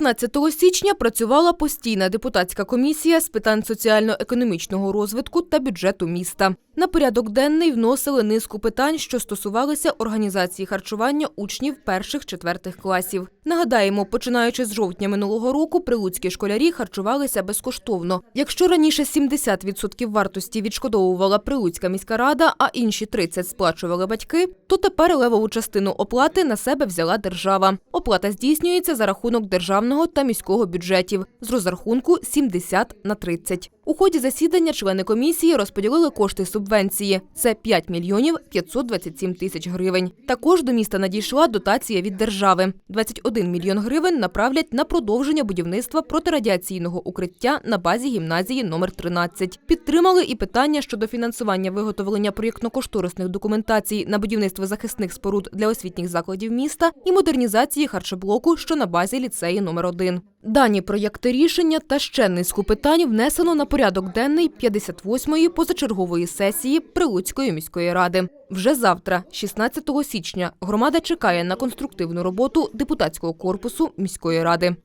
15 січня працювала постійна депутатська комісія з питань соціально-економічного розвитку та бюджету міста. На порядок денний вносили низку питань, що стосувалися організації харчування учнів перших-четвертих класів. Нагадаємо, починаючи з жовтня минулого року, прилуцькі школярі харчувалися безкоштовно. Якщо раніше 70% вартості відшкодовувала Прилуцька міська рада, а інші 30% сплачували батьки, то тепер левову частину оплати на себе взяла держава. Оплата здійснюється за рахунок державного та міського бюджетів з розрахунку 70 на 30. У ході засідання члени комісії розподілили кошти субвенції. Це 5 мільйонів 527 тисяч гривень. Також до міста надійшла дотація від держави. 21 мільйон гривень направлять на продовження будівництва протирадіаційного укриття на базі гімназії номер 13. Підтримали і питання щодо фінансування виготовлення проєктно-кошторисних документацій на будівництво захисних споруд для освітніх закладів міста і модернізації харчоблоку, що на базі ліцеї номер 1 Дані проєкти рішення та ще низку питань внесено на порядок денний 58-ї позачергової сесії Прилуцької міської ради. Вже завтра, 16 січня, громада чекає на конструктивну роботу депутатського корпусу міської ради.